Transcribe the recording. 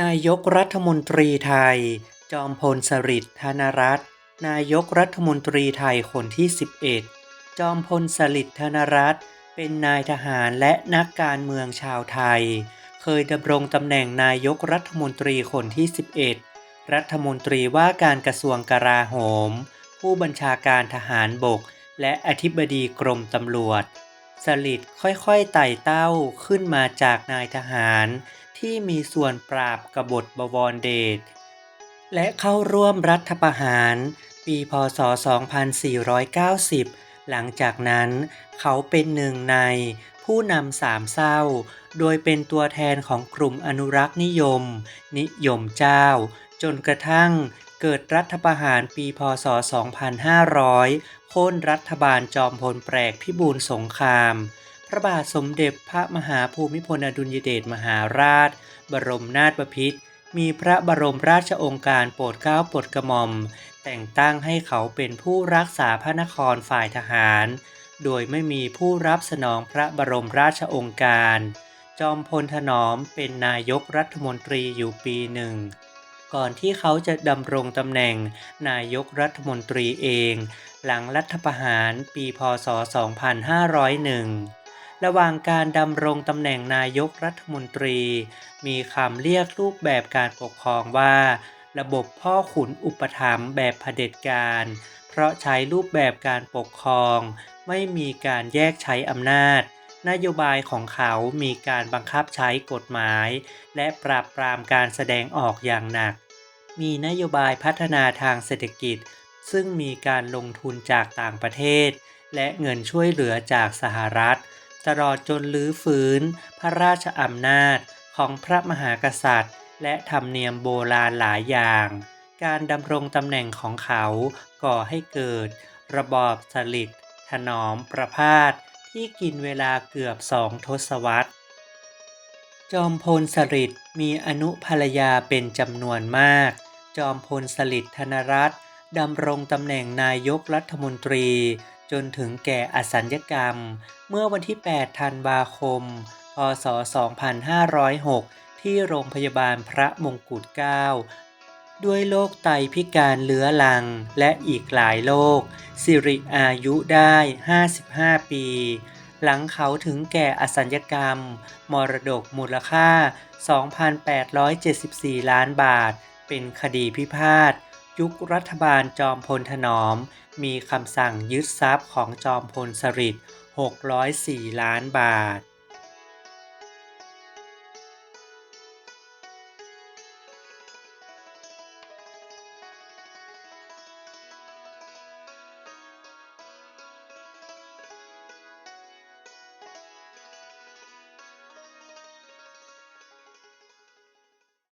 นายกรัฐมนตรีไทย จอมพลสฤษดิ์ธนรัตน์นายกรัฐมนตรีไทยคนที่ 11 จอมพลสฤษดิ์ธนรัตน์เป็นนายทหารและนักการเมืองชาวไทย เคยดำรงตำแหน่งนายกรัฐมนตรีคนที่ 11 รัฐมนตรีว่าการกระทรวงกลาโหม ผู้บัญชาการทหารบก และอธิบดีกรมตำรวจสฤษดิ์ค่อยๆไต่เต้าขึ้นมาจากนายทหาร ที่มีส่วนปราบกบฏบวรเดช และเข้าร่วมรัฐประหาร ปีพศ 2490 หลังจากนั้นเขาเป็นหนึ่งในผู้นำสามเศร้า โดยเป็นตัวแทนของกลุ่มอนุรักษ์นิยม นิยมเจ้า จนกระทั่งเกิดรัฐประหารปีพศ 2500 โค่นรัฐบาลจอมพลแปลกพิบูลสงคราม ระบาทสมเด็จพระมหาภูมิพลอดุลยเดชมหาราช บรมนาถบพิตรมีพระบรมราชองค์การโปรดเกล้าโปรดกระหม่อม แต่งตั้งให้เขาเป็นผู้รักษาพระนครฝ่ายทหาร โดยไม่มีผู้รับสนองพระบรมราชองค์การ จอมพลถนอมเป็นนายกรัฐมนตรีอยู่ปีหนึ่ง ก่อนที่เขาจะดำรงตำแหน่งนายกรัฐมนตรีเอง หลังรัฐประหารปีพศ 2501 ระหว่างการดำรงตำแหน่งนายกรัฐมนตรี มีคำเรียกรูปแบบการปกครองว่า ระบบพ่อขุนอุปถัมภ์แบบเผด็จการ เพราะใช้รูปแบบการปกครอง ไม่มีการแยกใช้อำนาจ นโยบายของเขามีการบังคับใช้กฎหมาย และปราบปรามการแสดงออกอย่างหนัก มีนโยบายพัฒนาทางเศรษฐกิจ ซึ่งมีการลงทุนจากต่างประเทศ และเงินช่วยเหลือจากสหรัฐ ตลอดจนลื้อฟื้น พระราชอำนาจของพระมหากษัตริย์ และธรรมเนียมโบราณหลายอย่าง การดำรงตำแหน่งของเขาก่อให้เกิด ระบอบสฤษดิ์ถนอมประพาสที่กินเวลาเกือบสองทศวรรษ จอมพลสฤษดิ์มีอนุภรรยาเป็นจำนวนมาก จอมพลสฤษดิ์ธนรัตน์ดำรงตำแหน่งนายกรัฐมนตรี จนถึงแก่อสัญญกรรม เมื่อวันที่ 8 ธันวาคม พศ 2506 ที่โรงพยาบาลพระมงกุฎเกล้าด้วยโรคไตพิการเลื้อรังและอีกหลายโรคสิริอายุได้ 55 ปี หลังเขาถึงแก่อสัญญกรรม มรดกมูลค่า 2,874 ล้านบาท เป็นคดีพิพาท ยุครัฐบาลจอมพลถนอม มีคำสั่งยึดทรัพย์ของจอมพลสฤษดิ์604 ล้านบาท